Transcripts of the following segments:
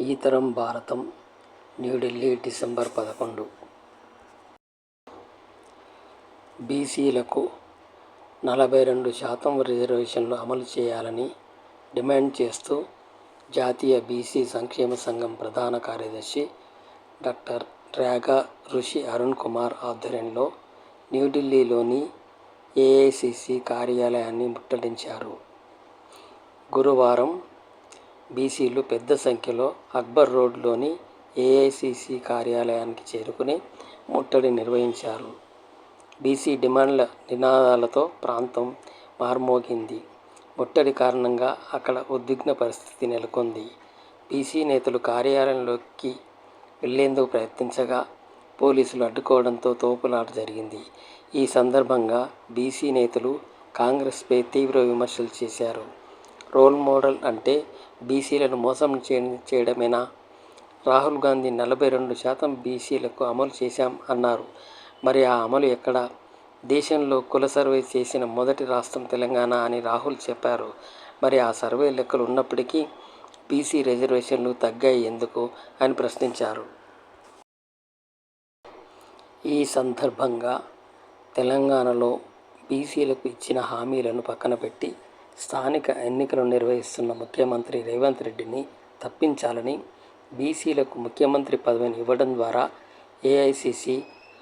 ఈ తరం భారతం న్యూఢిల్లీ డిసెంబర్ పదకొండు బీసీలకు నలభై రెండు శాతం రిజర్వేషన్లు అమలు చేయాలని డిమాండ్ చేస్తూ జాతీయ బీసీ సంక్షేమ సంఘం ప్రధాన కార్యదర్శి డాక్టర్ ర్యాగా రుషి అరుణ్ కుమార్ ఆధ్వర్యంలో న్యూఢిల్లీలోని ఏఐసీసీ కార్యాలయాన్ని ముట్టడించారు. గురువారం బీసీలు పెద్ద సంఖ్యలో అక్బర్ రోడ్లోని ఏఐసీసీ కార్యాలయానికి చేరుకుని ముట్టడి నిర్వహించారు. బీసీ డిమాండ్ల నినాదాలతో ప్రాంతం మార్మోగింది. ముట్టడి కారణంగా అక్కడ ఉద్విగ్న పరిస్థితి నెలకొంది. బీసీ నేతలు కార్యాలయంలోకి వెళ్ళేందుకు ప్రయత్నించగా పోలీసులు అడ్డుకోవడంతో తోపులాట జరిగింది. ఈ సందర్భంగా బీసీ నేతలు కాంగ్రెస్పై తీవ్ర విమర్శలు చేశారు. రోల్ మోడల్ అంటే బీసీలను మోసం చేయడమేనా? రాహుల్ గాంధీ నలభై రెండు శాతం బీసీలకు అమలు చేశాం అన్నారు. మరి ఆ అమలు ఎక్కడ? దేశంలో కుల సర్వే చేసిన మొదటి రాష్ట్రం తెలంగాణ అని రాహుల్ చెప్పారు. మరి ఆ సర్వే లెక్కలు ఉన్నప్పటికీ బీసీ రిజర్వేషన్లు తగ్గాయి ఎందుకు? అని ప్రశ్నించారు. ఈ సందర్భంగా తెలంగాణలో బీసీలకు ఇచ్చిన హామీలను పక్కన పెట్టి స్థానిక ఎన్నికలు నిర్వహిస్తున్న ముఖ్యమంత్రి రేవంత్ రెడ్డిని తప్పించాలని, బీసీలకు ముఖ్యమంత్రి పదవిని ఇవ్వడం ద్వారా ఏఐసిసి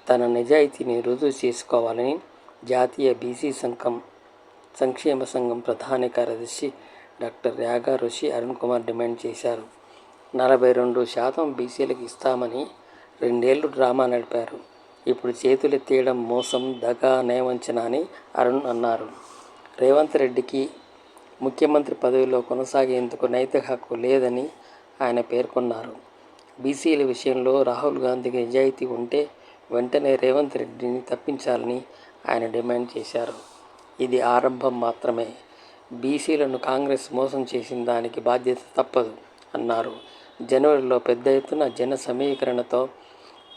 తన నిజాయితీని రుజువు చేసుకోవాలని జాతీయ బీసీ సంఘం సంక్షేమ సంఘం ప్రధాన కార్యదర్శి డాక్టర్ యాగా రుషి అరుణ్ కుమార్ డిమాండ్ చేశారు. నలభై రెండు శాతం బీసీలకు ఇస్తామని రెండేళ్ళు డ్రామా నడిపారు. ఇప్పుడు చేతులెత్తేయడం మోసం, దగా, నయవంచన అని అరుణ్ అన్నారు. రేవంత్ రెడ్డికి ముఖ్యమంత్రి పదవిలో కొనసాగేందుకు నైతిక హక్కు లేదని ఆయన పేర్కొన్నారు. బీసీల విషయంలో రాహుల్ గాంధీకి నిజాయితీ ఉంటే వెంటనే రేవంత్ రెడ్డిని తప్పించాలని ఆయన డిమాండ్ చేశారు. ఇది ఆరంభం మాత్రమే. బీసీలను కాంగ్రెస్ మోసం చేసిన దానికి బాధ్యత తప్పదు అన్నారు. జనవరిలో పెద్ద ఎత్తున జన సమీకరణతో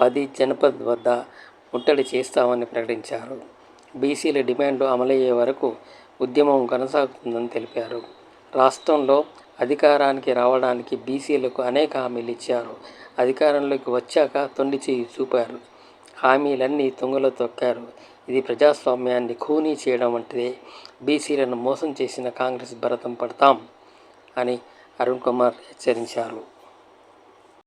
పది జనపద్ వద్ద ముట్టడి చేస్తామని ప్రకటించారు. బీసీల డిమాండ్లు అమలయ్యే వరకు ఉద్యమం కొనసాగుతుందని తెలిపారు. రాష్ట్రంలో అధికారానికి రావడానికి బీసీలకు అనేక హామీలు ఇచ్చారు. అధికారంలోకి వచ్చాక తొండిచెయ్యి చూపారు. హామీలన్నీ తుంగలో తొక్కారు. ఇది ప్రజాస్వామ్యాన్ని ఖూనీ చేయడం వంటిదే. బీసీలను మోసం చేసిన కాంగ్రెస్ భరతం పడతాం అని అరుణ్ కుమార్ హెచ్చరించారు.